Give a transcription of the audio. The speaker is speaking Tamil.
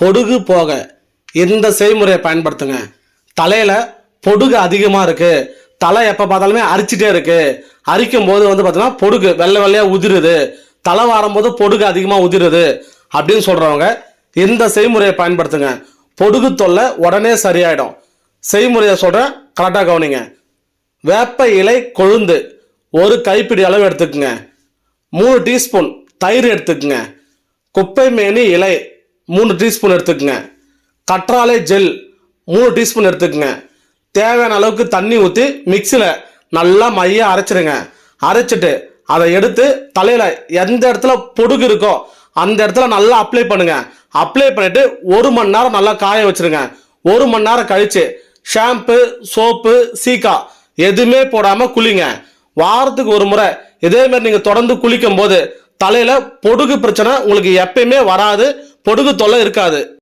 பொடுகு போக. இந்த செய்முறையை பயன்படுத்துங்க. தலையில் பொடுகு அதிகமாக இருக்குது தலை எப்போ பார்த்தாலுமே அரிச்சிட்டே இருக்குது அரிக்கும் போது வந்து பார்த்தீங்கன்னா பொடுகு வெள்ளை வெள்ளையாக உதிருது. தலை வாரும்போது பொடுகு அதிகமாக உதிருது அப்படின்னு சொல்கிறவங்க இந்த செய்முறையை பயன்படுத்துங்க. பொடுகு தொல்லை உடனே சரியாயிடும். செய்முறையை சொல்கிறேன் கரெக்டாக கவனிங்க. வேப்ப இலை கொழுந்து ஒரு கைப்பிடி அளவு எடுத்துக்குங்க. மூணு டீஸ்பூன் தயிர் எடுத்துக்குங்க. குப்பை மேனி இலை மூணு டீஸ்பூன் எடுத்துக்கங்க. கற்றாழை ஜெல் மூணு டீஸ்பூன் எடுத்துக்கங்க. தேவையான அளவுக்கு தண்ணி ஊற்றி மிக்சியில் நல்லா மைய அரைச்சிடுங்க அரைச்சிட்டு அதை எடுத்து தலையில் எந்த இடத்துல பொடுகு இருக்கோ அந்த இடத்துல நல்லா அப்ளை பண்ணுங்க. அப்ளை பண்ணிட்டு ஒரு மணி நேரம் நல்லா காய வச்சிருங்க. ஒரு மணி நேரம் கழிச்சு ஷாம்பு சோப்பு சீக்கா எதுவுமே போடாமல் குளிங்க. வாரத்துக்கு ஒரு முறை. இதே மாதிரி தொடர்ந்து குளிக்கும் போது தலையில் பொடுகு பிரச்சனை உங்களுக்கு எப்பயுமே வராது. பொடுகு தொல்லை இருக்காது.